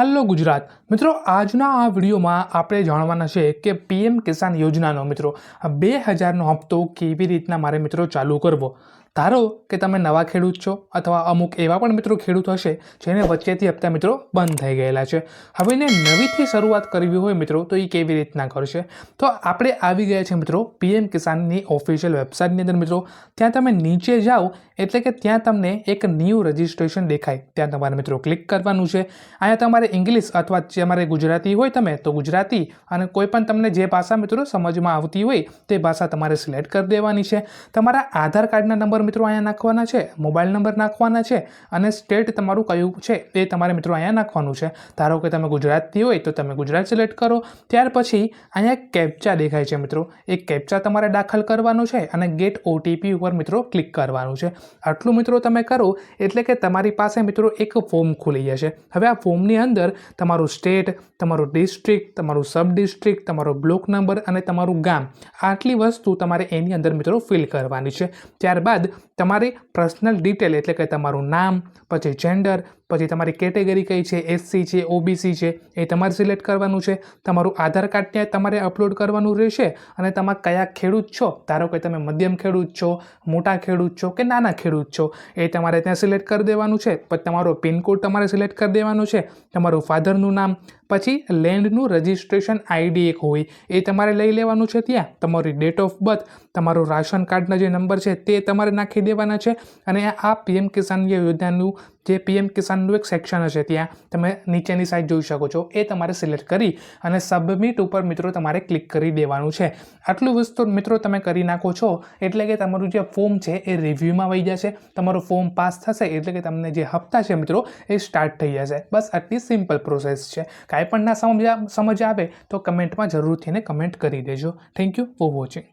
હાલો ગુજરાત મિત્રો, આજના આ વિડીયોમાં આપણે જાણવાના છે કે પીએમ કિસાન યોજનાનો મિત્રો બે હજારનો હપ્તો કેવી રીતના મારે મિત્રો ચાલુ કરવો? ધારો કે તમે નવા ખેડૂત છો અથવા અમુક એવા પણ મિત્રો ખેડૂત હશે જેને વચ્ચેથી હપ્તા મિત્રો બંધ થઈ ગયેલા છે. હવે એને નવીથી શરૂઆત કરવી હોય મિત્રો તો એ કેવી રીતના કરશે? તો આપણે આવી ગયા છે મિત્રો પીએમ કિસાનની ઓફિશિયલ વેબસાઇટની અંદર મિત્રો. ત્યાં તમે નીચે જાઓ એટલે કે ત્યાં તમને એક ન્યૂ રજિસ્ટ્રેશન દેખાય. ત્યાં તમારે મિત્રો ક્લિક કરવાનું છે. અહીંયા તમારે ઇંગ્લિશ અથવા જે તમારે ગુજરાતી હોય તમે તો ગુજરાતી અને કોઈ પણ તમને જે ભાષા મિત્રો સમજમાં આવતી હોય તે ભાષા તમારે સિલેક્ટ કરી દેવાની છે. તમારા આધાર કાર્ડના નંબર મિત્રો અહીંયા નાખવાના છે, મોબાઈલ નંબર નાખવાના છે અને સ્ટેટ તમારું કયું છે એ તમારે મિત્રો અહીંયા નાખવાનું છે. ધારો કે તમે ગુજરાતથી હોય તો તમે ગુજરાત સિલેક્ટ કરો. ત્યાર પછી અહીંયા કેપ્ચા દેખાય છે મિત્રો. એ કેપ્ચા તમારે દાખલ કરવાનો છે અને ગેટ ઓટીપી ઉપર મિત્રો ક્લિક કરવાનું છે. આટલું મિત્રો તમે કરો એટલે કે તમારી પાસે મિત્રો એક ફોર્મ ખુલી જશે. હવે આ ફોર્મની અંદર તમારું સ્ટેટ, તમારું ડિસ્ટ્રિક્ટ, તમારું સબ ડિસ્ટ્રિક્ટ તમારો બ્લોક નંબર અને તમારું ગામ આટલી વસ્તુ તમારે એની અંદર મિત્રો ફિલ કરવાની છે. ત્યારબાદ તમારી પર્સનલ ડિટેલ એટલે કે તમારું નામ, પછી જેન્ડર પછી તમારી કેટેગરી કઈ છે એસસી છે ઓબીસી છે, એ તમારે સિલેક્ટ કરવાનું છે. તમારું આધાર કાર્ડ ત્યાં તમારે અપલોડ કરવાનું રહેશે. અને તમે કયા ખેડૂત છો? ધારો કે તમે મધ્યમ ખેડૂત છો, મોટા ખેડૂત છો કે નાના ખેડૂત છો, એ તમારે ત્યાં સિલેક્ટ કરી દેવાનું છે. પછી તમારો પિનકોડ તમારે સિલેક્ટ કરી દેવાનું છે. તમારું ફાધરનું નામ પછી લેન્ડનું રજિસ્ટ્રેશન આઈડી એક હોય, એ તમારે લઈ લેવાનું છે ત્યાં. તમારી ડેટ ઓફ બર્થ તમારું રાશન કાર્ડના જે નંબર છે, તે તમારે નાખી દેવાના છે. અને આ પીએમ કિસાન યોજનાનું જે પીએમ કિસાનનું એક સેક્શન હશે ત્યાં તમે નીચેની સાઈડ જોઈ શકો છો. એ તમારે સિલેક્ટ કરી અને સબમિટ ઉપર મિત્રો તમારે ક્લિક કરી દેવાનું છે. આટલું વસ્તુ મિત્રો તમે કરી નાખો છો એટલે કે તમારું જે ફોર્મ છે એ રિવ્યૂમાં વહી જશે. તમારું ફોર્મ પાસ થશે એટલે કે તમને જે હપ્તા છે મિત્રો એ સ્ટાર્ટ થઈ જશે. બસ આટલી સિમ્પલ પ્રોસેસ છે. કાંઈ પણ ના સમજ સમજ આવે તો કમેન્ટમાં જરૂરથી ને કમેન્ટ કરી દેજો. Thank you for watching